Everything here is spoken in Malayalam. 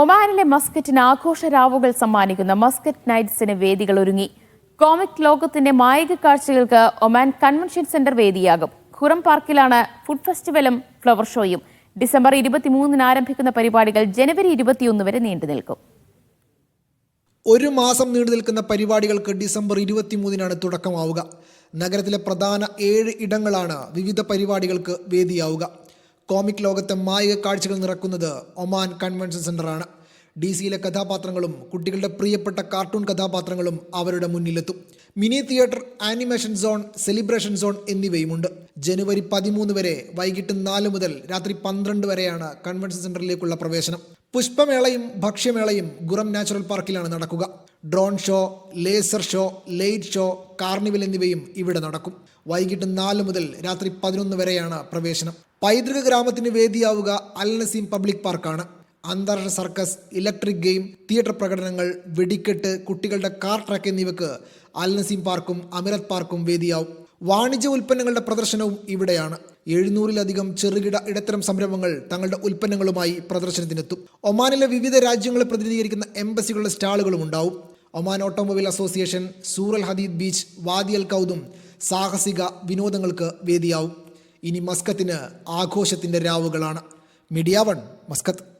ഒമാനിലെ മസ്കറ്റിന് ആഘോഷ രാവുകൾ സമ്മാനിക്കുന്ന. മസ്കറ്റ് നൈറ്റ്സിന് വേദികൾ ഒരുങ്ങി. കോമിക് ലോകത്തിന്റെ മായിക കാഴ്ചകൾക്ക് ഒമാൻ കൺവെൻഷൻ സെന്റർ വേദിയാകും. ഖുറം പാർക്കിലാണ് ഫുഡ് ഫെസ്റ്റിവലും ഫ്ലവർ ഷോയും. ഡിസംബർ ഇരുപത്തിമൂന്നിന് ആരംഭിക്കുന്ന പരിപാടികൾ ജനുവരി ഇരുപത്തിയൊന്ന് വരെ നീണ്ടു നിൽക്കും. ഒരു മാസം നീണ്ടു നിൽക്കുന്ന പരിപാടികൾക്ക് ഡിസംബർ ഇരുപത്തിമൂന്നിനാണ് തുടക്കമാവുക. നഗരത്തിലെ പ്രധാന ഏഴ് ഇടങ്ങളാണ് വിവിധ പരിപാടികൾക്ക് വേദിയാവുക. കോമിക് ലോകത്തെ മായിക കാഴ്ചകൾ നിറക്കുന്നത് ഒമാൻ കൺവെൻഷൻ സെന്ററാണ് ഡി സിയിലെ കഥാപാത്രങ്ങളും കുട്ടികളുടെ പ്രിയപ്പെട്ട കാർട്ടൂൺ കഥാപാത്രങ്ങളും അവരുടെ മുന്നിലെത്തും. Mini theatre animation zone celebration zone എന്നിവയുമുണ്ട്. ജനുവരി പതിമൂന്ന് വരെ വൈകിട്ട് നാല് മുതൽ രാത്രി പന്ത്രണ്ട് വരെയാണ് കൺവെൻഷൻ സെന്ററിലേക്കുള്ള പ്രവേശനം. പുഷ്പമേളയും ഭക്ഷ്യമേളയും ഗുറം നാച്ചുറൽ പാർക്കിലാണ് നടക്കുക. Drone show laser show light show carnival എന്നിവയും ഇവിടെ നടക്കും. വൈകിട്ട് നാല് മുതൽ രാത്രി പതിനൊന്ന് വരെയാണ് പ്രവേശനം. പൈതൃക ഗ്രാമത്തിന് വേദിയാവുക അൽ നസീം പബ്ലിക് പാർക്കാണ്. അന്താരാഷ്ട്ര സർക്കസ് ഇലക്ട്രിക് ഗെയിം തിയേറ്റർ പ്രകടനങ്ങൾ വെടിക്കെട്ട് കുട്ടികളുടെ കാർ ട്രാക്ക് എന്നിവയ്ക്ക് അൽ നസീം പാർക്കും അമിരത് പാർക്കും വേദിയാവും. വാണിജ്യ ഉൽപ്പന്നങ്ങളുടെ പ്രദർശനവും ഇവിടെയാണ്. എഴുന്നൂറിലധികം ചെറുകിട ഇടത്തരം സംരംഭങ്ങൾ തങ്ങളുടെ ഉൽപ്പന്നങ്ങളുമായി പ്രദർശനത്തിനെത്തും. ഒമാനിലെ വിവിധ രാജ്യങ്ങളെ പ്രതിനിധീകരിക്കുന്ന എംബസികളുടെ സ്റ്റാളുകളും ഉണ്ടാവും. ഒമാൻ ഓട്ടോമൊബൈൽ അസോസിയേഷൻ സൂറൽ ഹദീദ് ബീച്ച് വാദിയൽ കൗതും സാഹസിക വിനോദങ്ങൾക്ക് വേദിയാവും. ഇനി മസ്കത്തിന് ആഘോഷത്തിന്റെ രാവുകളാണ്. Media one Muscat.